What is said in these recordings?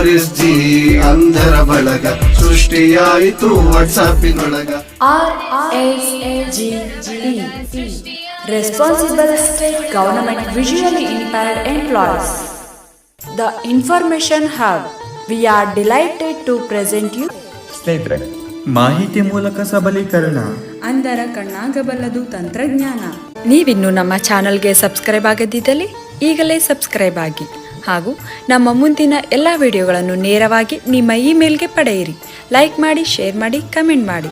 RS G ಅಂಧರ ಬಳಗ ಸೃಷ್ಟಿಯಾಯಿತು ವಾಟ್ಸಾಪಿನೊಳಗ responsible state government visually impaired employees the information hub we are delighted to present you ಸ್ನೇಹಿತರೆ ಮಾಹಿತಿ ಮೂಲಕ ಸಬಲೀಕರಣ. ಅಂದರ ಕಣ್ಣಾಗಬಲ್ಲದು ತಂತ್ರಜ್ಞಾನ. ನೀವಿನ್ನು ನಮ್ಮ ಚಾನೆಲ್ಗೆ ಸಬ್ಸ್ಕ್ರೈಬ್ ಆಗದಿದ್ದಲ್ಲಿ ಈಗಲೇ ಸಬ್ಸ್ಕ್ರೈಬ್ ಆಗಿ. ಹಾಗೂ ನಮ್ಮ ಮುಂದಿನ ಎಲ್ಲ ವಿಡಿಯೋಗಳನ್ನು ನೇರವಾಗಿ ನಿಮ್ಮ ಇಮೇಲ್ಗೆ ಪಡೆಯಿರಿ. ಲೈಕ್ ಮಾಡಿ, ಶೇರ್ ಮಾಡಿ, ಕಮೆಂಟ್ ಮಾಡಿ.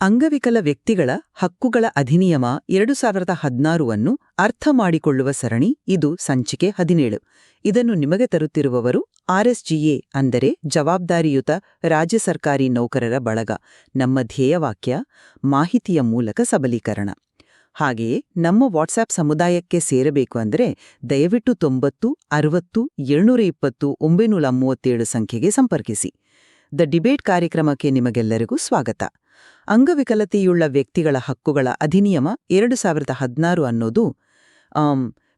ಅಂಗವಿಕಲ ವ್ಯಕ್ತಿಗಳ ಹಕ್ಕುಗಳ ಅಧಿನಿಯಮ ಎರಡು ಸಾವಿರದ ಹದಿನಾರುವನ್ನು ಅರ್ಥ ಮಾಡಿಕೊಳ್ಳುವ ಸರಣಿ ಇದು ಸಂಚಿಕೆ ಹದಿನೇಳು. ಇದನ್ನು ನಿಮಗೆ ತರುತ್ತಿರುವವರು ಆರ್ಎಸ್ಜಿಎ ಅಂದರೆ ಜವಾಬ್ದಾರಿಯುತ ರಾಜ್ಯ ಸರ್ಕಾರಿ ನೌಕರರ ಬಳಗ. ನಮ್ಮ ಧ್ಯೇಯವಾಕ್ಯ ಮಾಹಿತಿಯ ಮೂಲಕ ಸಬಲೀಕರಣ. ಹಾಗೆಯೇ ನಮ್ಮ ವಾಟ್ಸಾಪ್ ಸಮುದಾಯಕ್ಕೆ ಸೇರಬೇಕು ಅಂದರೆ ದಯವಿಟ್ಟು ತೊಂಬತ್ತು, ಅರವತ್ತು ಏಳ್ನೂರ ಇಪ್ಪತ್ತು ಒಂಬೈನೂರ ಮೂವತ್ತೇಳು ಸಂಖ್ಯೆಗೆ ಸಂಪರ್ಕಿಸಿ. ದ ಡಿಬೇಟ್ ಕಾರ್ಯಕ್ರಮಕ್ಕೆ ನಿಮಗೆಲ್ಲರಿಗೂ ಸ್ವಾಗತ. ಅಂಗವಿಕಲತೆಯುಳ್ಳ ವ್ಯಕ್ತಿಗಳ ಹಕ್ಕುಗಳ ಅಧಿನಿಯಮ ಎರಡು ಸಾವಿರದ ಹದಿನಾರು ಅನ್ನೋದು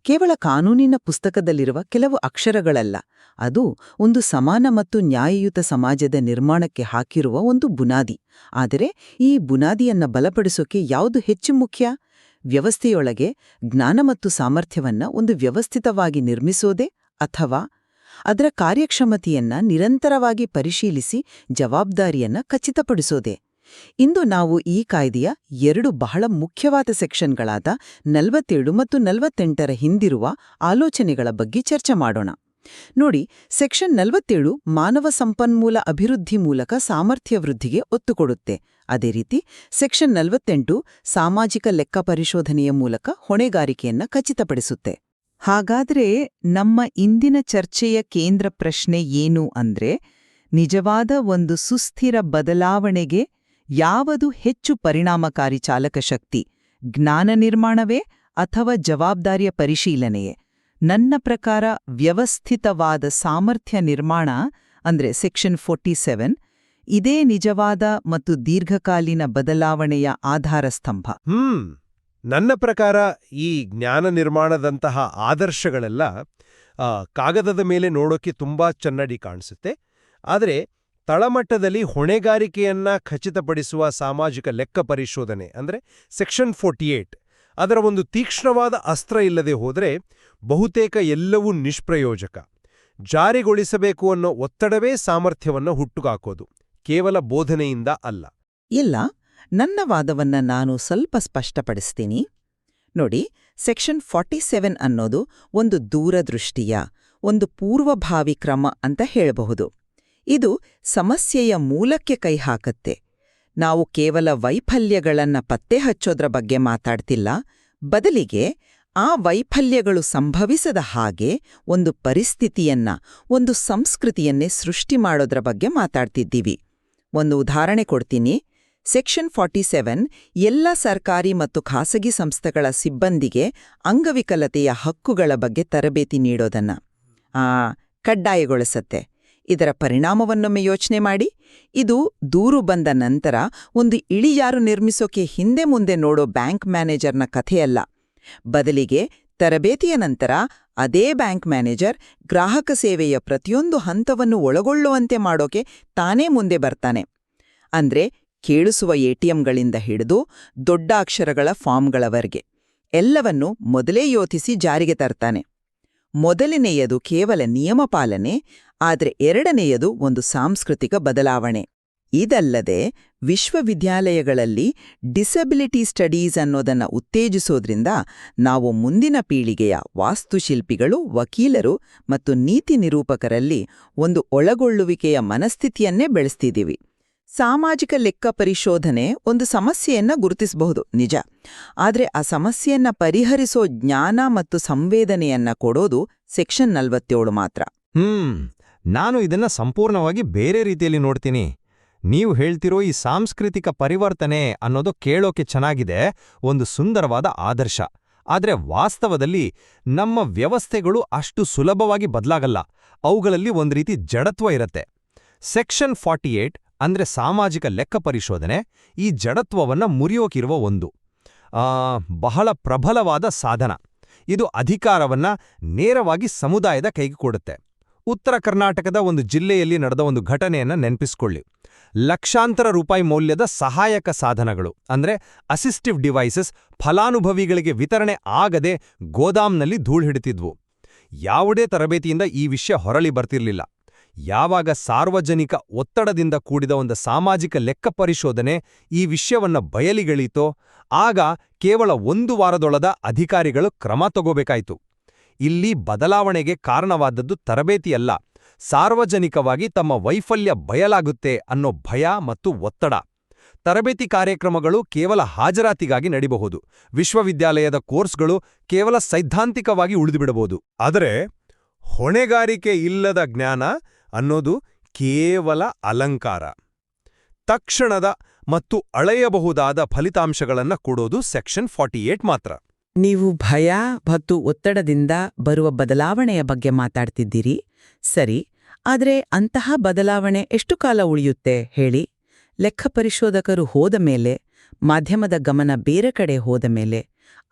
ಕೇವಲ ಕಾನೂನಿನ ಪುಸ್ತಕದಲ್ಲಿರುವ ಕೆಲವು ಅಕ್ಷರಗಳಲ್ಲ. ಅದು ಒಂದು ಸಮಾನ ಮತ್ತು ನ್ಯಾಯಯುತ ಸಮಾಜದ ನಿರ್ಮಾಣಕ್ಕೆ ಹಾಕಿರುವ ಒಂದು ಬುನಾದಿ. ಆದರೆ ಈ ಬುನಾದಿಯನ್ನ ಬಲಪಡಿಸೋಕೆ ಯಾವುದು ಹೆಚ್ಚು ಮುಖ್ಯ? ವ್ಯವಸ್ಥೆಯೊಳಗೆ ಜ್ಞಾನ ಮತ್ತು ಸಾಮರ್ಥ್ಯವನ್ನ ಒಂದು ವ್ಯವಸ್ಥಿತವಾಗಿ ನಿರ್ಮಿಸೋದೇ ಅಥವಾ ಅದರ ಕಾರ್ಯಕ್ಷಮತೆಯನ್ನ ನಿರಂತರವಾಗಿ ಪರಿಶೀಲಿಸಿ ಜವಾಬ್ದಾರಿಯನ್ನ ಖಚಿತಪಡಿಸೋದೆ. ಇಂದು ನಾವು ಈ ಕಾಯ್ದೆಯ ಎರಡು ಬಹಳ ಮುಖ್ಯವಾದ ಸೆಕ್ಷನ್ಗಳಾದ ನಲವತ್ತೇಳು ಮತ್ತು ನಲವತ್ತೆಂಟರ ಹಿಂದಿರುವ ಆಲೋಚನೆಗಳ ಬಗ್ಗೆ ಚರ್ಚೆ ಮಾಡೋಣ. ನೋಡಿ, ಸೆಕ್ಷನ್ ನಲವತ್ತೇಳು ಮಾನವ ಸಂಪನ್ಮೂಲ ಅಭಿವೃದ್ಧಿ ಮೂಲಕ ಸಾಮರ್ಥ್ಯ ವೃದ್ಧಿಗೆ ಒತ್ತು ಕೊಡುತ್ತೆ. ಅದೇ ರೀತಿ ಸೆಕ್ಷನ್ ನಲವತ್ತೆಂಟು ಸಾಮಾಜಿಕ ಲೆಕ್ಕ ಪರಿಶೋಧನೆಯ ಮೂಲಕ ಹೊಣೆಗಾರಿಕೆಯನ್ನ ಖಚಿತಪಡಿಸುತ್ತೆ. ಹಾಗಾದ್ರೆ ನಮ್ಮ ಇಂದಿನ ಚರ್ಚೆಯ ಕೇಂದ್ರ ಪ್ರಶ್ನೆ ಏನು ಅಂದ್ರೆ ನಿಜವಾದ ಒಂದು ಸುಸ್ಥಿರ ಬದಲಾವಣೆಗೆ ಯಾವುದು ಹೆಚ್ಚು ಪರಿಣಾಮಕಾರಿ ಚಾಲಕ ಶಕ್ತಿ? ಜ್ಞಾನ ನಿರ್ಮಾಣವೇ ಅಥವಾ ಜವಾಬ್ದಾರಿಯ ಪರಿಶೀಲನೆಯೇ? ನನ್ನ ಪ್ರಕಾರ ವ್ಯವಸ್ಥಿತವಾದ ಸಾಮರ್ಥ್ಯ ನಿರ್ಮಾಣ ಅಂದ್ರೆ ಸೆಕ್ಷನ್ ಫೋರ್ಟಿ ಸೆವೆನ್ ಇದೇ ನಿಜವಾದ ಮತ್ತು ದೀರ್ಘಕಾಲೀನ ಬದಲಾವಣೆಯ ಆಧಾರ ಸ್ತಂಭ ಹ್ಮ್. ನನ್ನ ಪ್ರಕಾರ ಈ ಜ್ಞಾನ ನಿರ್ಮಾಣದಂತಹ ಆದರ್ಶಗಳೆಲ್ಲ ಕಾಗದದ ಮೇಲೆ ನೋಡೋಕೆ ತುಂಬಾ ಚೆನ್ನಾಗಿ ಕಾಣಿಸುತ್ತೆ. ಆದರೆ ತಳಮಟ್ಟದಲ್ಲಿ ಹೊಣೆಗಾರಿಕೆಯನ್ನ ಖಚಿತಪಡಿಸುವ ಸಾಮಾಜಿಕ ಲೆಕ್ಕ ಪರಿಶೋಧನೆ, ಅಂದ್ರೆ ಸೆಕ್ಷನ್ ಫೋರ್ಟಿ ಏಟ್, ಅದರ ಒಂದು ತೀಕ್ಷ್ಣವಾದ ಅಸ್ತ್ರ ಇಲ್ಲದೆ ಹೋದರೆ ಬಹುತೇಕ ಎಲ್ಲವೂ ನಿಷ್ಪ್ರಯೋಜಕ. ಜಾರಿಗೊಳಿಸಬೇಕು ಅನ್ನೋ ಒತ್ತಡವೇ ಸಾಮರ್ಥ್ಯವನ್ನು ಹುಟ್ಟುಹಾಕೋದು. ಕೇವಲ ಬೋಧನೆಯಿಂದ ಅಲ್ಲ. ಇಲ್ಲ, ನನ್ನ ವಾದವನ್ನ ನಾನು ಸ್ವಲ್ಪ ಸ್ಪಷ್ಟಪಡಿಸ್ತೀನಿ. ನೋಡಿ, ಸೆಕ್ಷನ್ ಫಾರ್ಟಿ ಸೆವೆನ್ ಅನ್ನೋದು ಒಂದು ದೂರದೃಷ್ಟಿಯ, ಒಂದು ಪೂರ್ವಭಾವಿ ಕ್ರಮ ಅಂತ ಹೇಳಬಹುದು. ಇದು ಸಮಸ್ಯೆಯ ಮೂಲಕ್ಕೆ ಕೈ ಹಾಕತ್ತೆ. ನಾವು ಕೇವಲ ವೈಫಲ್ಯಗಳನ್ನ ಪತ್ತೆ ಹಚ್ಚೋದ್ರ ಬಗ್ಗೆ ಮಾತಾಡ್ತಿಲ್ಲ, ಬದಲಿಗೆ ಆ ವೈಫಲ್ಯಗಳು ಸಂಭವಿಸದ ಹಾಗೆ ಒಂದು ಪರಿಸ್ಥಿತಿಯನ್ನ, ಒಂದು ಸಂಸ್ಕೃತಿಯನ್ನೇ ಸೃಷ್ಟಿ ಮಾಡೋದ್ರ ಬಗ್ಗೆ ಮಾತಾಡ್ತಿದ್ದೀವಿ. ಒಂದು ಉದಾಹರಣೆ ಕೊಡ್ತೀನಿ. ಸೆಕ್ಷನ್ ಫಾರ್ಟಿ ಸೆವೆನ್ ಎಲ್ಲ ಸರ್ಕಾರಿ ಮತ್ತು ಖಾಸಗಿ ಸಂಸ್ಥೆಗಳ ಸಿಬ್ಬಂದಿಗೆ ಅಂಗವಿಕಲತೆಯ ಹಕ್ಕುಗಳ ಬಗ್ಗೆ ತರಬೇತಿ ನೀಡೋದನ್ನ, ಆ, ಕಡ್ಡಾಯಗೊಳಿಸತ್ತೆ. ಇದರ ಪರಿಣಾಮವನ್ನೊಮ್ಮೆ ಯೋಚನೆ ಮಾಡಿ. ಇದು ದೂರು ಬಂದ ನಂತರ ಒಂದು ಇಳಿಯಾರು ನಿರ್ಮಿಸೋಕೆ ಹಿಂದೆ ಮುಂದೆ ನೋಡೋ ಬ್ಯಾಂಕ್ ಮ್ಯಾನೇಜರ್ನ ಕಥೆಯಲ್ಲ. ಬದಲಿಗೆ ತರಬೇತಿಯ ನಂತರ ಅದೇ ಬ್ಯಾಂಕ್ ಮ್ಯಾನೇಜರ್ ಗ್ರಾಹಕ ಸೇವೆಯ ಪ್ರತಿಯೊಂದು ಹಂತವನ್ನು ಒಳಗೊಳ್ಳುವಂತೆ ಮಾಡೋಕೆ ತಾನೇ ಮುಂದೆ ಬರ್ತಾನೆ. ಅಂದ್ರೆ ಕೇಳಿಸುವ ಎಟಿಎಂಗಳಿಂದ ಹಿಡಿದು ದೊಡ್ಡ ಅಕ್ಷರಗಳ ಫಾರ್ಮ್ಗಳವರೆಗೆ ಎಲ್ಲವನ್ನೂ ಮೊದಲೇ ಯೋಚಿಸಿ ಜಾರಿಗೆ ತರ್ತಾನೆ. ಮೊದಲನೆಯದು ಕೇವಲ ನಿಯಮ ಪಾಲನೆ, ಆದರೆ ಎರಡನೆಯದು ಒಂದು ಸಾಂಸ್ಕೃತಿಕ ಬದಲಾವಣೆ. ಇದಲ್ಲದೆ ವಿಶ್ವವಿದ್ಯಾಲಯಗಳಲ್ಲಿ ಡಿಸಬಿಲಿಟಿ ಸ್ಟಡೀಸ್ ಅನ್ನೋದನ್ನ ಉತ್ತೇಜಿಸೋದ್ರಿಂದ ನಾವು ಮುಂದಿನ ಪೀಳಿಗೆಯ ವಾಸ್ತುಶಿಲ್ಪಿಗಳು, ವಕೀಲರು ಮತ್ತು ನೀತಿ ನಿರೂಪಕರಲ್ಲಿ ಒಂದು ಒಳಗೊಳ್ಳುವಿಕೆಯ ಮನಸ್ಥಿತಿಯನ್ನೇ ಬೆಳೆಸ್ತಿದ್ದೀವಿ. ಸಾಮಾಜಿಕ ಲೆಕ್ಕ ಪರಿಶೋಧನೆ ಒಂದು ಸಮಸ್ಯೆಯನ್ನ ಗುರುತಿಸಬಹುದು, ನಿಜ. ಆದರೆ ಆ ಸಮಸ್ಯೆಯನ್ನ ಪರಿಹರಿಸೋ ಜ್ಞಾನ ಮತ್ತು ಸಂವೇದನೆಯನ್ನ ಕೊಡೋದು ಸೆಕ್ಷನ್ ನಲ್ವತ್ತೇಳು ಮಾತ್ರ. ಹ್ಮ್, ನಾನು ಇದನ್ನ ಸಂಪೂರ್ಣವಾಗಿ ಬೇರೆ ರೀತಿಯಲ್ಲಿ ನೋಡ್ತೀನಿ. ನೀವು ಹೇಳ್ತಿರೋ ಈ ಸಾಂಸ್ಕೃತಿಕ ಪರಿವರ್ತನೆ ಅನ್ನೋದು ಕೇಳೋಕೆ ಚೆನ್ನಾಗಿದೆ, ಒಂದು ಸುಂದರವಾದ ಆದರ್ಶ. ಆದರೆ ವಾಸ್ತವದಲ್ಲಿ ನಮ್ಮ ವ್ಯವಸ್ಥೆಗಳು ಅಷ್ಟು ಸುಲಭವಾಗಿ ಬದಲಾಗಲ್ಲ. ಅವುಗಳಲ್ಲಿ ಒಂದು ರೀತಿ ಜಡತ್ವ ಇರತ್ತೆ. ಸೆಕ್ಷನ್ ಫಾರ್ಟಿ ಏಟ್ ಅಂದ್ರೆ ಸಾಮಾಜಿಕ ಲೆಕ್ಕ ಪರಿಶೋಧನೆ, ಈ ಜಡತ್ವವನ್ನ ಮುರಿಯೋಕಿರುವ ಒಂದು ಬಹಳ ಪ್ರಬಲವಾದ ಸಾಧನ. ಇದು ಅಧಿಕಾರವನ್ನ ನೇರವಾಗಿ ಸಮುದಾಯದ ಕೈಗೆ ಕೊಡುತ್ತೆ. ಉತ್ತರ ಕರ್ನಾಟಕದ ಒಂದು ಜಿಲ್ಲೆಯಲ್ಲಿ ನಡೆದ ಒಂದು ಘಟನೆಯನ್ನ ನೆನಪಿಸ್ಕೊಳ್ಳಿ. ಲಕ್ಷಾಂತರ ರೂಪಾಯಿ ಮೌಲ್ಯದ ಸಹಾಯಕ ಸಾಧನಗಳು, ಅಂದ್ರೆ ಅಸಿಸ್ಟಿವ್ ಡಿವೈಸಸ್ ಫಲಾನುಭವಿಗಳಿಗೆ ವಿತರಣೆ ಆಗದೆ ಗೋದಾಮ್ನಲ್ಲಿ ಧೂಳು ಹಿಡಿತಿದ್ವು. ಯಾವುದೇ ತರಬೇತಿಯಿಂದ ಈ ವಿಷಯ ಹೊರಳಿ ಬರ್ತಿರ್ಲಿಲ್ಲ. ಯಾವಾಗ ಸಾರ್ವಜನಿಕ ಒತ್ತಡದಿಂದ ಕೂಡಿದ ಒಂದು ಸಾಮಾಜಿಕ ಲೆಕ್ಕ ಪರಿಶೋಧನೆ ಈ ವಿಷಯವನ್ನ ಬಯಲಿಗೆಳೀತೋ, ಆಗ ಕೇವಲ ಒಂದು ವಾರದೊಳದ ಅಧಿಕಾರಿಗಳು ಕ್ರಮ ತಗೋಬೇಕಾಯಿತು. ಇಲ್ಲಿ ಬದಲಾವಣೆಗೆ ಕಾರಣವಾದದ್ದು ತರಬೇತಿಯಲ್ಲ. ಸಾರ್ವಜನಿಕವಾಗಿ ತಮ್ಮ ವೈಫಲ್ಯ ಬಯಲಾಗುತ್ತೆ ಅನ್ನೋ ಭಯ ಮತ್ತು ಒತ್ತಡ. ತರಬೇತಿ ಕಾರ್ಯಕ್ರಮಗಳು ಕೇವಲ ಹಾಜರಾತಿಗಾಗಿ ನಡಿಬಹುದು. ವಿಶ್ವವಿದ್ಯಾಲಯದ ಕೋರ್ಸ್ಗಳು ಕೇವಲ ಸೈದ್ಧಾಂತಿಕವಾಗಿ ಉಳಿದುಬಿಡಬಹುದು. ಆದರೆ ಹೊಣೆಗಾರಿಕೆ ಇಲ್ಲದ ಜ್ಞಾನ ಅನ್ನೋದು ಕೇವಲ ಅಲಂಕಾರ. ತಕ್ಷಣದ ಮತ್ತು ಅಳೆಯಬಹುದಾದ ಫಲಿತಾಂಶಗಳನ್ನು ಕೊಡೋದು ಸೆಕ್ಷನ್ ಫಾರ್ಟಿ ಮಾತ್ರ. ನೀವು ಭಯ ಮತ್ತು ಒತ್ತಡದಿಂದ ಬರುವ ಬದಲಾವಣೆಯ ಬಗ್ಗೆ ಮಾತಾಡ್ತಿದ್ದೀರಿ? ಸರಿ, ಆದರೆ ಅಂತಹ ಬದಲಾವಣೆ ಎಷ್ಟು ಕಾಲ ಉಳಿಯುತ್ತೆ ಹೇಳಿ? ಲೆಕ್ಕ ಪರಿಶೋಧಕರು ಹೋದ ಮೇಲೆ, ಮಾಧ್ಯಮದ ಗಮನ ಬೇರೆ ಕಡೆ ಹೋದ ಮೇಲೆ,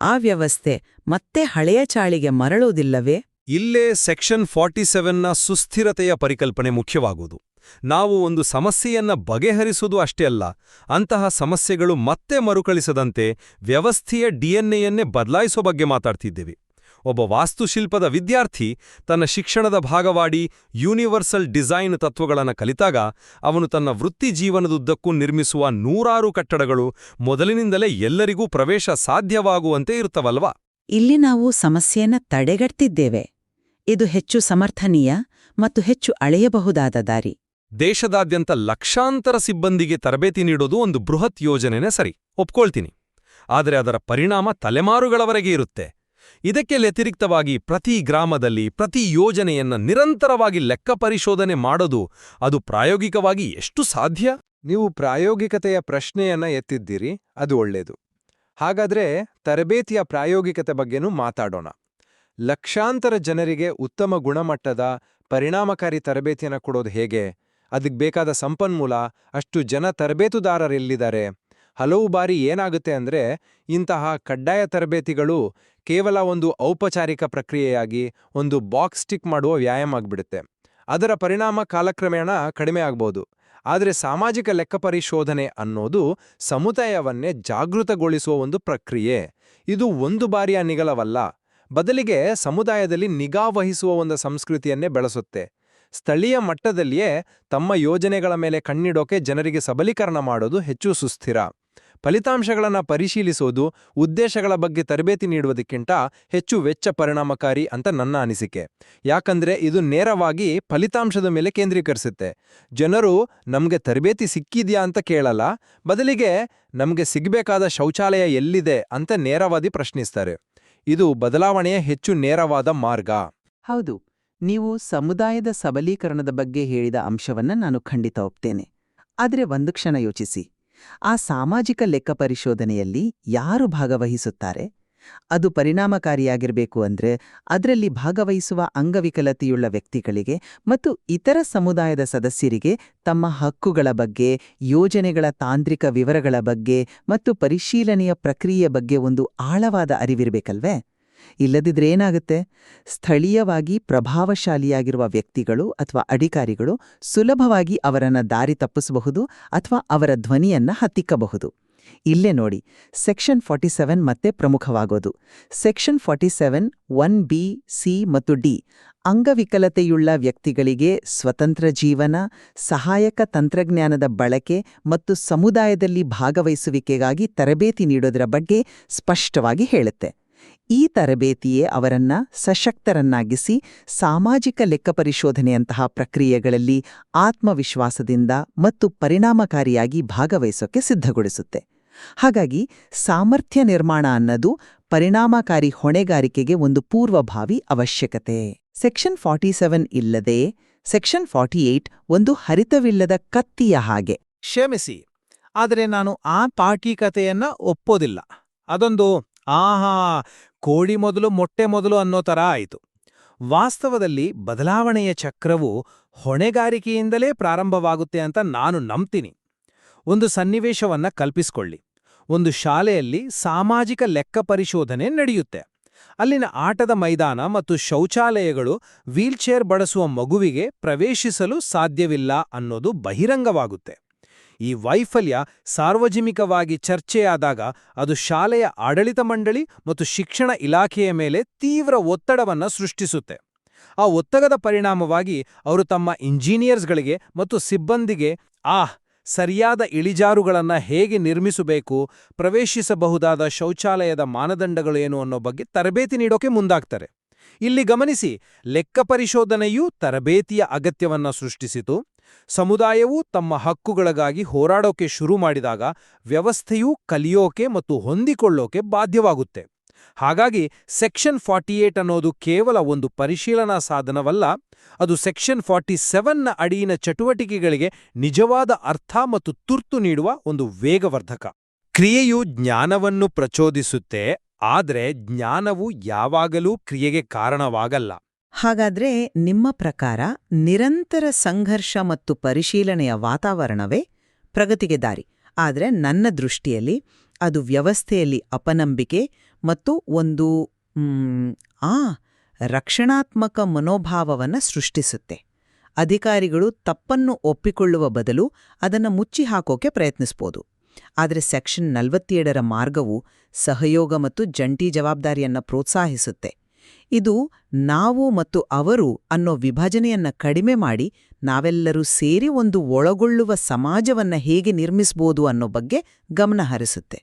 ಆ ವ್ಯವಸ್ಥೆ ಮತ್ತೆ ಹಳೆಯ ಚಾಳಿಗೆ ಮರಳೋದಿಲ್ಲವೇ? ಇಲ್ಲೇ ಸೆಕ್ಷನ್ ಫಾರ್ಟಿ ಸೆವೆನ್ನ ಸುಸ್ಥಿರತೆಯ ಪರಿಕಲ್ಪನೆ ಮುಖ್ಯವಾಗುವುದು. ನಾವು ಒಂದು ಸಮಸ್ಯೆಯನ್ನ ಬಗೆಹರಿಸುವುದು ಅಷ್ಟೇ ಅಲ್ಲ, ಅಂತಹ ಸಮಸ್ಯೆಗಳು ಮತ್ತೆ ಮರುಕಳಿಸದಂತೆ ವ್ಯವಸ್ಥೆಯ ಡಿಎನ್ಎಯನ್ನೇ ಬದಲಾಯಿಸುವ ಬಗ್ಗೆ ಮಾತಾಡ್ತಿದ್ದೇವೆ. ಒಬ್ಬ ವಾಸ್ತುಶಿಲ್ಪದ ವಿದ್ಯಾರ್ಥಿ ತನ್ನ ಶಿಕ್ಷಣದ ಭಾಗವಾಡಿ ಯೂನಿವರ್ಸಲ್ ಡಿಸೈನ್ ತತ್ವಗಳನ್ನು ಕಲಿತಾಗ ಅವನು ತನ್ನ ವೃತ್ತಿ ಜೀವನದುದ್ದಕ್ಕೂ ನಿರ್ಮಿಸುವ ನೂರಾರು ಕಟ್ಟಡಗಳು ಮೊದಲಿನಿಂದಲೇ ಎಲ್ಲರಿಗೂ ಪ್ರವೇಶ ಸಾಧ್ಯವಾಗುವಂತೆ ಇರುತ್ತವಲ್ವಾ? ಇಲ್ಲಿ ನಾವು ಸಮಸ್ಯೆಯನ್ನು ತಡೆಗಟ್ತಿದ್ದೇವೆ. ಇದು ಹೆಚ್ಚು ಸಮರ್ಥನೀಯ ಮತ್ತು ಹೆಚ್ಚು ಅಳೆಯಬಹುದಾದ ದಾರಿ. ದೇಶದಾದ್ಯಂತ ಲಕ್ಷಾಂತರ ಸಿಬ್ಬಂದಿಗೆ ತರಬೇತಿ ನೀಡೋದು ಒಂದು ಬೃಹತ್ ಯೋಜನೆನೇ ಸರಿ. ಒಪ್ಕೊಳ್ತೀನಿ. ಆದರೆ ಅದರ ಪರಿಣಾಮ ತಲೆಮಾರುಗಳವರೆಗೆ ಇರುತ್ತೆ. ಇದಕ್ಕೆ ವ್ಯತಿರಿಕ್ತವಾಗಿ ಪ್ರತಿ ಗ್ರಾಮದಲ್ಲಿ ಪ್ರತಿ ಯೋಜನೆಯನ್ನ ನಿರಂತರವಾಗಿ ಲೆಕ್ಕ ಪರಿಶೋಧನೆ ಮಾಡೋದು ಅದು ಪ್ರಾಯೋಗಿಕವಾಗಿ ಎಷ್ಟು ಸಾಧ್ಯ? ನೀವು ಪ್ರಾಯೋಗಿಕತೆಯ ಪ್ರಶ್ನೆಯನ್ನ ಎತ್ತಿದ್ದೀರಿ ಅದು ಒಳ್ಳೇದು. ಹಾಗಾದ್ರೆ ತರಬೇತಿಯ ಪ್ರಾಯೋಗಿಕತೆ ಬಗ್ಗೆನೂ ಮಾತಾಡೋಣ. ಲಕ್ಷಾಂತರ ಜನರಿಗೆ ಉತ್ತಮ ಗುಣಮಟ್ಟದ ಪರಿಣಾಮಕಾರಿ ತರಬೇತಿಯನ್ನು ಕೊಡೋದು ಹೇಗೆ? ಅದಕ್ಕೆ ಬೇಕಾದ ಸಂಪನ್ಮೂಲ, ಅಷ್ಟು ಜನ ತರಬೇತುದಾರರೆಲ್ಲಿದ್ದಾರೆ? ಹಲವು ಬಾರಿ ಏನಾಗುತ್ತೆ ಅಂದ್ರೆ, ಇಂತಹ ಕಡ್ಡಾಯ ತರಬೇತಿಗಳು ಕೇವಲ ಒಂದು ಔಪಚಾರಿಕ ಪ್ರಕ್ರಿಯೆಯಾಗಿ ಒಂದು ಬಾಕ್ಸ್ ಸ್ಟಿಕ್ ಮಾಡುವ ವ್ಯಾಯಾಮ ಆಗಿಬಿಡುತ್ತೆ. ಅದರ ಪರಿಣಾಮ ಕಾಲಕ್ರಮೇಣ ಕಡಿಮೆ ಆಗ್ಬೋದು. ಆದರೆ ಸಾಮಾಜಿಕ ಲೆಕ್ಕ ಪರಿಶೋಧನೆ ಅನ್ನೋದು ಸಮುದಾಯವನ್ನೇ ಜಾಗೃತಗೊಳಿಸುವ ಒಂದು ಪ್ರಕ್ರಿಯೆ. ಇದು ಒಂದು ಬಾರಿಯ ನಿಗಲವಲ್ಲ. ಬದಲಿಗೆ ಸಮುದಾಯದಲ್ಲಿ ನಿಗಾ ವಹಿಸುವ ಒಂದು ಸಂಸ್ಕೃತಿಯನ್ನೇ ಬೆಳೆಸುತ್ತೆ. ಸ್ಥಳೀಯ ಮಟ್ಟದಲ್ಲಿಯೇ ತಮ್ಮ ಯೋಜನೆಗಳ ಮೇಲೆ ಕಣ್ಣಿಡೋಕೆ ಜನರಿಗೆ ಸಬಲೀಕರಣ ಮಾಡೋದು ಹೆಚ್ಚು ಸುಸ್ಥಿರ. ಫಲಿತಾಂಶಗಳನ್ನು ಪರಿಶೀಲಿಸೋದು ಉದ್ದೇಶಗಳ ಬಗ್ಗೆ ತರಬೇತಿ ನೀಡುವುದಕ್ಕಿಂತ ಹೆಚ್ಚು ವೆಚ್ಚ ಪರಿಣಾಮಕಾರಿ ಅಂತ ನನ್ನ ಅನಿಸಿಕೆ. ಯಾಕಂದ್ರೆ ಇದು ನೇರವಾಗಿ ಫಲಿತಾಂಶದ ಮೇಲೆ ಕೇಂದ್ರೀಕರಿಸುತ್ತೆ. ಜನರು ನಮಗೆ ತರಬೇತಿ ಸಿಕ್ಕಿದ್ಯಾ ಅಂತ ಕೇಳಲ್ಲ, ಬದಲಿಗೆ ನಮಗೆ ಸಿಗಬೇಕಾದ ಶೌಚಾಲಯ ಎಲ್ಲಿದೆ ಅಂತ ನೇರವಾಗಿ ಪ್ರಶ್ನಿಸ್ತಾರೆ. ಇದು ಬದಲಾವಣೆಯ ಹೆಚ್ಚು ನೇರವಾದ ಮಾರ್ಗ. ಹೌದು, ನೀವು ಸಮುದಾಯದ ಸಬಲೀಕರಣದ ಬಗ್ಗೆ ಹೇಳಿದ ಅಂಶವನ್ನ ನಾನು ಖಂಡಿತ ಒಪ್ತೇನೆ. ಆದರೆ ಒಂದು ಕ್ಷಣ ಯೋಚಿಸಿ. ಆ ಸಾಮಾಜಿಕ ಲೆಕ್ಕ ಪರಿಶೋಧನೆಯಲ್ಲಿ ಯಾರು ಭಾಗವಹಿಸುತ್ತಾರೆ? ಅದು ಪರಿಣಾಮಕಾರಿಯಾಗಿರಬೇಕು ಅಂದ್ರೆ ಅದರಲ್ಲಿ ಭಾಗವಹಿಸುವ ಅಂಗವಿಕಲತೆಯುಳ್ಳ ವ್ಯಕ್ತಿಗಳಿಗೆ ಮತ್ತು ಇತರ ಸಮುದಾಯದ ಸದಸ್ಯರಿಗೆ ತಮ್ಮ ಹಕ್ಕುಗಳ ಬಗ್ಗೆ, ಯೋಜನೆಗಳ ತಾಂತ್ರಿಕ ವಿವರಗಳ ಬಗ್ಗೆ ಮತ್ತು ಪರಿಶೀಲನೆಯ ಪ್ರಕ್ರಿಯೆಯ ಬಗ್ಗೆ ಒಂದು ಆಳವಾದ ಅರಿವಿರಬೇಕಲ್ವೇ? ಇಲ್ಲದಿದ್ರೆ ಏನಾಗುತ್ತೆ? ಸ್ಥಳೀಯವಾಗಿ ಪ್ರಭಾವಶಾಲಿಯಾಗಿರುವ ವ್ಯಕ್ತಿಗಳು ಅಥವಾ ಅಧಿಕಾರಿಗಳು ಸುಲಭವಾಗಿ ಅವರನ್ನ ದಾರಿ ತಪ್ಪಿಸಬಹುದು ಅಥವಾ ಅವರ ಧ್ವನಿಯನ್ನ ಹತ್ತಿಕ್ಕಬಹುದು. ಇಲ್ಲೇ ನೋಡಿ. ಸೆಕ್ಷನ್ ಫಾರ್ಟಿ ಸೆವೆನ್ ಮತ್ತೆ ಪ್ರಮುಖವಾಗೋದು. Section forty seven one B, C ಮತ್ತು ಡಿ ಅಂಗವಿಕಲತೆಯುಳ್ಳ ವ್ಯಕ್ತಿಗಳಿಗೆ ಸ್ವತಂತ್ರ ಜೀವನ, ಸಹಾಯಕ ತಂತ್ರಜ್ಞಾನದ ಬಳಕೆ ಮತ್ತು ಸಮುದಾಯದಲ್ಲಿ ಭಾಗವಹಿಸುವಿಕೆಗಾಗಿ ತರಬೇತಿ ನೀಡೋದರ ಬಗ್ಗೆ ಸ್ಪಷ್ಟವಾಗಿ ಹೇಳುತ್ತೆ. ಈ ತರಬೇತಿಯೇ ಅವರನ್ನ ಸಶಕ್ತರನ್ನಾಗಿಸಿ ಸಾಮಾಜಿಕ ಲೆಕ್ಕ ಪರಿಶೋಧನೆಯಂತಹ ಪ್ರಕ್ರಿಯೆಗಳಲ್ಲಿ ಆತ್ಮವಿಶ್ವಾಸದಿಂದ ಮತ್ತು ಪರಿಣಾಮಕಾರಿಯಾಗಿ ಭಾಗವಹಿಸೋಕೆ ಸಿದ್ಧಗೊಳಿಸುತ್ತೆ. ಹಾಗಾಗಿ ಸಾಮರ್ಥ್ಯ ನಿರ್ಮಾಣ ಅನ್ನೋದು ಪರಿಣಾಮಕಾರಿ ಹೊಣೆಗಾರಿಕೆಗೆ ಒಂದು ಪೂರ್ವಭಾವಿ ಅವಶ್ಯಕತೆ. ಸೆಕ್ಷನ್ ಫಾರ್ಟಿ ಸೆವೆನ್ ಇಲ್ಲದೆ ಸೆಕ್ಷನ್ ಫಾರ್ಟಿ ಏಟ್ ಒಂದು ಹರಿತವಿಲ್ಲದ ಕತ್ತಿಯ ಹಾಗೆ. ಕ್ಷಮಿಸಿ, ಆದರೆ ನಾನು ಆ ಪಾಠಿಕತೆಯನ್ನ ಒಪ್ಪೋದಿಲ್ಲ. ಅದೊಂದು, ಆಹಾ ಕೋಳಿ ಮೊದಲು ಮೊಟ್ಟೆ ಮೊದಲು ಅನ್ನೋ ಥರ ಆಯಿತು. ವಾಸ್ತವದಲ್ಲಿ ಬದಲಾವಣೆಯ ಚಕ್ರವು ಹೊಣೆಗಾರಿಕೆಯಿಂದಲೇ ಪ್ರಾರಂಭವಾಗುತ್ತೆ ಅಂತ ನಾನು ನಂಬ್ತೀನಿ. ಒಂದು ಸನ್ನಿವೇಶವನ್ನ ಕಲ್ಪಿಸ್ಕೊಳ್ಳಿ. ಒಂದು ಶಾಲೆಯಲ್ಲಿ ಸಾಮಾಜಿಕ ಲೆಕ್ಕ ಪರಿಶೋಧನೆ ನಡೆಯುತ್ತೆ. ಅಲ್ಲಿನ ಆಟದ ಮೈದಾನ ಮತ್ತು ಶೌಚಾಲಯಗಳು ವೀಲ್ಚೇರ್ ಬಳಸುವ ಮಗುವಿಗೆ ಪ್ರವೇಶಿಸಲು ಸಾಧ್ಯವಿಲ್ಲ ಅನ್ನೋದು ಬಹಿರಂಗವಾಗುತ್ತೆ. ಈ ವೈಫಲ್ಯ ಸಾರ್ವಜನಿಕವಾಗಿ ಚರ್ಚೆಯಾದಾಗ ಅದು ಶಾಲೆಯ ಆಡಳಿತ ಮಂಡಳಿ ಮತ್ತು ಶಿಕ್ಷಣ ಇಲಾಖೆಯ ಮೇಲೆ ತೀವ್ರ ಒತ್ತಡವನ್ನು ಸೃಷ್ಟಿಸುತ್ತೆ. ಆ ಒತ್ತಡದ ಪರಿಣಾಮವಾಗಿ ಅವರು ತಮ್ಮ ಇಂಜಿನಿಯರ್ಸ್ಗಳಿಗೆ ಮತ್ತು ಸಿಬ್ಬಂದಿಗೆ, ಆಹ್ ಸರಿಯಾದ ಇಳಿಜಾರುಗಳನ್ನು ಹೇಗೆ ನಿರ್ಮಿಸಬೇಕು, ಪ್ರವೇಶಿಸಬಹುದಾದ ಶೌಚಾಲಯದ ಮಾನದಂಡಗಳು ಏನು ಅನ್ನೋ ಬಗ್ಗೆ ತರಬೇತಿ ನೀಡೋಕೆ ಮುಂದಾಗ್ತಾರೆ. ಇಲ್ಲಿ ಗಮನಿಸಿ, ಲೆಕ್ಕ ಪರಿಶೋಧನೆಯೂ ತರಬೇತಿಯ ಅಗತ್ಯವನ್ನ ಸೃಷ್ಟಿಸಿತು. ಸಮುದಾಯವು ತಮ್ಮ ಹಕ್ಕುಗಳಿಗಾಗಿ ಹೋರಾಡೋಕೆ ಶುರು ಮಾಡಿದಾಗ ವ್ಯವಸ್ಥೆಯೂ ಕಲಿಯೋಕೆ ಮತ್ತು ಹೊಂದಿಕೊಳ್ಳೋಕೆ ಬಾಧ್ಯವಾಗುತ್ತೆ. ಹಾಗಾಗಿ ಸೆಕ್ಷನ್ ಫಾರ್ಟಿ ಏಟ್ ಅನ್ನೋದು ಕೇವಲ ಒಂದು ಪರಿಶೀಲನಾ ಸಾಧನವಲ್ಲ, ಅದು ಸೆಕ್ಷನ್ ಫಾರ್ಟಿ ಸೆವೆನ್ನ ಅಡಿಯಿನ ಚಟುವಟಿಕೆಗಳಿಗೆ ನಿಜವಾದ ಅರ್ಥ ಮತ್ತು ತುರ್ತು ನೀಡುವ ಒಂದು ವೇಗವರ್ಧಕ. ಕ್ರಿಯೆಯು ಜ್ಞಾನವನ್ನು ಪ್ರಚೋದಿಸುತ್ತೆ, ಆದರೆ ಜ್ಞಾನವು ಯಾವಾಗಲೂ ಕ್ರಿಯೆಗೆ ಕಾರಣವಾಗಲ್ಲ. ಹಾಗಾದ್ರೆ ನಿಮ್ಮ ಪ್ರಕಾರ ನಿರಂತರ ಸಂಘರ್ಷ ಮತ್ತು ಪರಿಶೀಲನೆಯ ವಾತಾವರಣವೇ ಪ್ರಗತಿಗೆ ದಾರಿ. ಆದರೆ ನನ್ನ ದೃಷ್ಟಿಯಲ್ಲಿ ಅದು ವ್ಯವಸ್ಥೆಯಲ್ಲಿ ಅಪನಂಬಿಕೆ ಮತ್ತು ಒಂದು ಆ ರಕ್ಷಣಾತ್ಮಕ ಮನೋಭಾವವನ್ನು ಸೃಷ್ಟಿಸುತ್ತೆ. ಅಧಿಕಾರಿಗಳು ತಪ್ಪನ್ನು ಒಪ್ಪಿಕೊಳ್ಳುವ ಬದಲು ಅದನ್ನು ಮುಚ್ಚಿ ಹಾಕೋಕೆ ಪ್ರಯತ್ನಿಸ್ಬೋದು. ಆದರೆ ಸೆಕ್ಷನ್ ನಲವತ್ತೇಳರ ಮಾರ್ಗವು ಸಹಯೋಗ ಮತ್ತು ಜಂಟಿ ಜವಾಬ್ದಾರಿಯನ್ನ ಪ್ರೋತ್ಸಾಹಿಸುತ್ತೆ. ಇದು ನಾವು ಮತ್ತು ಅವರು ಅನ್ನೋ ವಿಭಜನೆಯನ್ನ ಕಡಿಮೆ ಮಾಡಿ ನಾವೆಲ್ಲರೂ ಸೇರಿ ಒಂದು ಒಳಗೊಳ್ಳುವ ಸಮಾಜವನ್ನ ಹೇಗೆ ನಿರ್ಮಿಸ್ಬೋದು ಅನ್ನೋ ಬಗ್ಗೆ ಗಮನ ಹರಿಸುತ್ತೆ.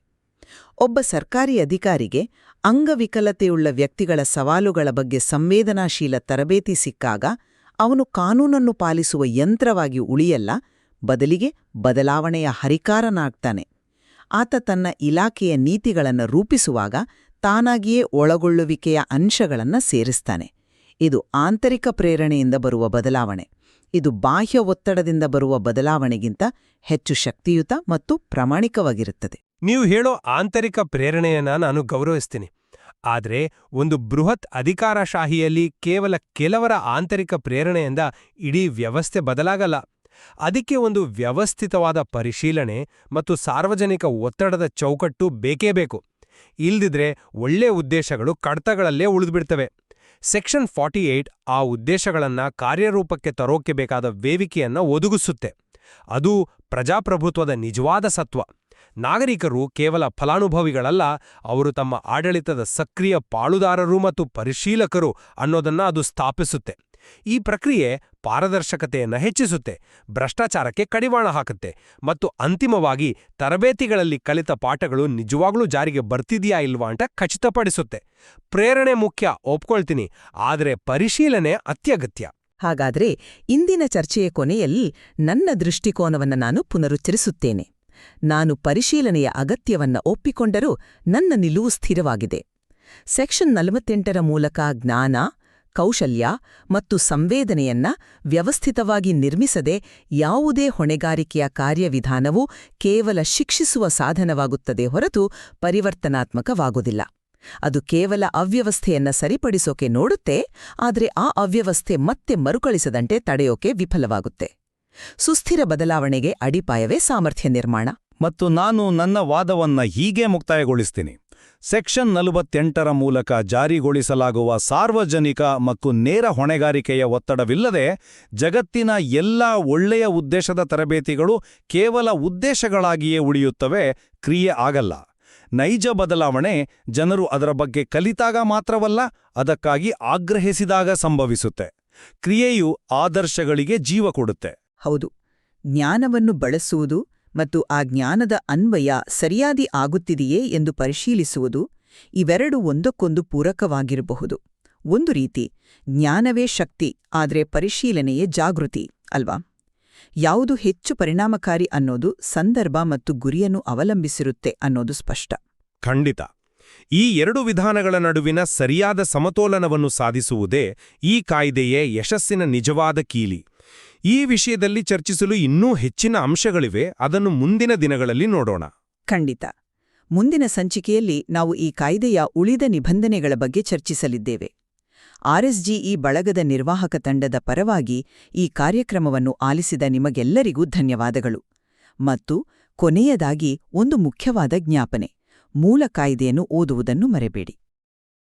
ಒಬ್ಬ ಸರ್ಕಾರಿ ಅಧಿಕಾರಿಗೆ ಅಂಗವಿಕಲತೆಯುಳ್ಳ ವ್ಯಕ್ತಿಗಳ ಸವಾಲುಗಳ ಬಗ್ಗೆ ಸಂವೇದನಾಶೀಲ ತರಬೇತಿ ಸಿಕ್ಕಾಗ ಅವನು ಕಾನೂನನ್ನು ಪಾಲಿಸುವ ಯಂತ್ರವಾಗಿ ಉಳಿಯಲ್ಲ, ಬದಲಿಗೆ ಬದಲಾವಣೆಯ ಹರಿಕಾರನಾಗ್ತಾನೆ. ಆತ ತನ್ನ ಇಲಾಖೆಯ ನೀತಿಗಳನ್ನು ರೂಪಿಸುವಾಗ ತಾನಾಗಿಯೇ ಒಳಗೊಳ್ಳುವಿಕೆಯ ಅಂಶಗಳನ್ನು ಸೇರಿಸ್ತಾನೆ. ಇದು ಆಂತರಿಕ ಪ್ರೇರಣೆಯಿಂದ ಬರುವ ಬದಲಾವಣೆ. ಇದು ಬಾಹ್ಯ ಒತ್ತಡದಿಂದ ಬರುವ ಬದಲಾವಣೆಗಿಂತ ಹೆಚ್ಚು ಶಕ್ತಿಯುತ ಮತ್ತು ಪ್ರಾಮಾಣಿಕವಾಗಿರುತ್ತದೆ. ನೀವು ಹೇಳೋ ಆಂತರಿಕ ಪ್ರೇರಣೆಯನ್ನ ನಾನು ಗೌರವಿಸ್ತೀನಿ. ಆದರೆ ಒಂದು ಬೃಹತ್ ಅಧಿಕಾರಶಾಹಿಯಲ್ಲಿ ಕೇವಲ ಕೆಲವರ ಆಂತರಿಕ ಪ್ರೇರಣೆಯಿಂದ ಇಡೀ ವ್ಯವಸ್ಥೆ ಬದಲಾಗಲ್ಲ. ಅದಕ್ಕೆ ಒಂದು ವ್ಯವಸ್ಥಿತವಾದ ಪರಿಶೀಲನೆ ಮತ್ತು ಸಾರ್ವಜನಿಕ ಒತ್ತಡದ ಚೌಕಟ್ಟು ಬೇಕೇ ಬೇಕು. ಇಲ್ದಿದ್ರೆ ಒಳ್ಳೆ ಉದ್ದೇಶಗಳು ಕಡತಗಳಲ್ಲೇ ಉಳಿದುಬಿಡ್ತವೆ. ಸೆಕ್ಷನ್ ಫಾರ್ಟಿ ಏಯ್ಟ್ ಆ ಉದ್ದೇಶಗಳನ್ನ ಕಾರ್ಯರೂಪಕ್ಕೆ ತರೋಕೆ ಬೇಕಾದ ವೇದಿಕೆಯನ್ನ ಒದಗಿಸುತ್ತೆ. ಅದು ಪ್ರಜಾಪ್ರಭುತ್ವದ ನಿಜವಾದ ಸತ್ವ. ನಾಗರಿಕರು ಕೇವಲ ಫಲಾನುಭವಿಗಳಲ್ಲ, ಅವರು ತಮ್ಮ ಆಡಳಿತದ ಸಕ್ರಿಯ ಪಾಳುದಾರರು ಮತ್ತು ಪರಿಶೀಲಕರು ಅನ್ನೋದನ್ನ ಅದು ಸ್ಥಾಪಿಸುತ್ತೆ. ಈ ಪ್ರಕ್ರಿಯೆ ಪಾರದರ್ಶಕತೆಯನ್ನು ಹೆಚ್ಚಿಸುತ್ತೆ, ಭ್ರಷ್ಟಾಚಾರಕ್ಕೆ ಕಡಿವಾಣ ಹಾಕುತ್ತೆ ಮತ್ತು ಅಂತಿಮವಾಗಿ ತರಬೇತಿಗಳಲ್ಲಿ ಕಲಿತ ಪಾಠಗಳು ನಿಜವಾಗ್ಲೂ ಜಾರಿಗೆ ಬರ್ತಿದೆಯಾ ಇಲ್ವಾ ಅಂತ ಖಚಿತಪಡಿಸುತ್ತೆ. ಪ್ರೇರಣೆ ಮುಖ್ಯ, ಒಪ್ಕೊಳ್ತೀನಿ, ಆದರೆ ಪರಿಶೀಲನೆ ಅತ್ಯಗತ್ಯ. ಹಾಗಾದ್ರೆ ಇಂದಿನ ಚರ್ಚೆಯ ಕೊನೆಯಲ್ಲಿ ನನ್ನ ದೃಷ್ಟಿಕೋನವನ್ನು ನಾನು ಪುನರುಚ್ಚರಿಸುತ್ತೇನೆ. ನಾನು ಪರಿಶೀಲನೆಯ ಅಗತ್ಯವನ್ನ ಒಪ್ಪಿಕೊಂಡರೂ ನನ್ನ ನಿಲುವು ಸ್ಥಿರವಾಗಿದೆ. ಸೆಕ್ಷನ್ ನಲವತ್ತೆಂಟರ ಮೂಲಕ ಜ್ಞಾನ, ಕೌಶಲ್ಯ ಮತ್ತು ಸಂವೇದನೆಯನ್ನ ವ್ಯವಸ್ಥಿತವಾಗಿ ನಿರ್ಮಿಸದೆ ಯಾವುದೇ ಹೊಣೆಗಾರಿಕೆಯ ಕಾರ್ಯವಿಧಾನವು ಕೇವಲ ಶಿಕ್ಷಿಸುವ ಸಾಧನವಾಗುತ್ತದೆ ಹೊರತು ಪರಿವರ್ತನಾತ್ಮಕವಾಗುವುದಿಲ್ಲ. ಅದು ಕೇವಲ ಅವ್ಯವಸ್ಥೆಯನ್ನ ಸರಿಪಡಿಸೋಕೆ ನೋಡುತ್ತೆ, ಆದರೆ ಆ ಅವ್ಯವಸ್ಥೆ ಮತ್ತೆ ಮರುಕಳಿಸದಂತೆ ತಡೆಯೋಕೆ ವಿಫಲವಾಗುತ್ತೆ. ಸುಸ್ಥಿರ ಬದಲಾವಣೆಗೆ ಅಡಿಪಾಯವೇ ಸಾಮರ್ಥ್ಯ ನಿರ್ಮಾಣ. ಮತ್ತು ನಾನು ನನ್ನ ವಾದವನ್ನ ಹೀಗೆ ಮುಕ್ತಾಯಗೊಳಿಸ್ತೀನಿ. ಸೆಕ್ಷನ್ ನಲವತ್ತೆಂಟರ ಮೂಲಕ ಜಾರಿಗೊಳಿಸಲಾಗುವ ಸಾರ್ವಜನಿಕ ಮತ್ತು ನೇರ ಹೊಣೆಗಾರಿಕೆಯ ಒತ್ತಡವಿಲ್ಲದೆ ಜಗತ್ತಿನ ಎಲ್ಲಾ ಒಳ್ಳೆಯ ಉದ್ದೇಶದ ತರಬೇತಿಗಳು ಕೇವಲ ಉದ್ದೇಶಗಳಾಗಿಯೇ ಉಳಿಯುತ್ತವೆ, ಕ್ರಿಯೆ ಆಗಲ್ಲ. ನೈಜ ಬದಲಾವಣೆ ಜನರು ಅದರ ಬಗ್ಗೆ ಕಲಿತಾಗ ಮಾತ್ರವಲ್ಲ, ಅದಕ್ಕಾಗಿ ಆಗ್ರಹಿಸಿದಾಗ ಸಂಭವಿಸುತ್ತೆ. ಕ್ರಿಯೆಯು ಆದರ್ಶಗಳಿಗೆ ಜೀವ ಕೊಡುತ್ತೆ. ಹೌದು. ಜ್ಞಾನವನ್ನು ಬಳಸುವುದು ಮತ್ತು ಆ ಜ್ಞಾನದ ಅನ್ವಯ ಸರಿಯಾದಿ ಆಗುತ್ತಿದೆಯೇ ಎಂದು ಪರಿಶೀಲಿಸುವುದು ಇವೆರಡು ಒಂದಕ್ಕೊಂದು ಪೂರಕವಾಗಿರಬಹುದು. ಒಂದು ರೀತಿ, ಜ್ಞಾನವೇ ಶಕ್ತಿ, ಆದರೆ ಪರಿಶೀಲನೆಯೇ ಜಾಗೃತಿ, ಅಲ್ವಾ? ಯಾವುದು ಹೆಚ್ಚು ಪರಿಣಾಮಕಾರಿ ಅನ್ನೋದು ಸಂದರ್ಭ ಮತ್ತು ಗುರಿಯನ್ನು ಅವಲಂಬಿಸಿರುತ್ತೆ ಅನ್ನೋದು ಸ್ಪಷ್ಟ. ಖಂಡಿತ. ಈ ಎರಡು ವಿಧಾನಗಳ ನಡುವಿನ ಸರಿಯಾದ ಸಮತೋಲನವನ್ನು ಸಾಧಿಸುವುದೇ ಈ ಕಾಯ್ದೆಯೇ ಯಶಸ್ಸಿನ ನಿಜವಾದ ಕೀಲಿ. ಈ ವಿಷಯದಲ್ಲಿ ಚರ್ಚಿಸಲು ಇನ್ನೂ ಹೆಚ್ಚಿನ ಅಂಶಗಳಿವೆ. ಅದನ್ನು ಮುಂದಿನ ದಿನಗಳಲ್ಲಿ ನೋಡೋಣ. ಖಂಡಿತ. ಮುಂದಿನ ಸಂಚಿಕೆಯಲ್ಲಿ ನಾವು ಈ ಕಾಯ್ದೆಯ ಉಳಿದ ನಿಬಂಧನೆಗಳ ಬಗ್ಗೆ ಚರ್ಚಿಸಲಿದ್ದೇವೆ. ಆರ್ಎಸ್ಜಿಇ ಬಳಗದ ನಿರ್ವಾಹಕ ತಂಡದ ಪರವಾಗಿ ಈ ಕಾರ್ಯಕ್ರಮವನ್ನು ಆಲಿಸಿದ ನಿಮಗೆಲ್ಲರಿಗೂ ಧನ್ಯವಾದಗಳು. ಮತ್ತು ಕೊನೆಯದಾಗಿ ಒಂದು ಮುಖ್ಯವಾದ ಜ್ಞಾಪನೆ, ಮೂಲ ಕಾಯ್ದೆಯನ್ನು ಓದುವುದನ್ನು ಮರೆಬೇಡಿ.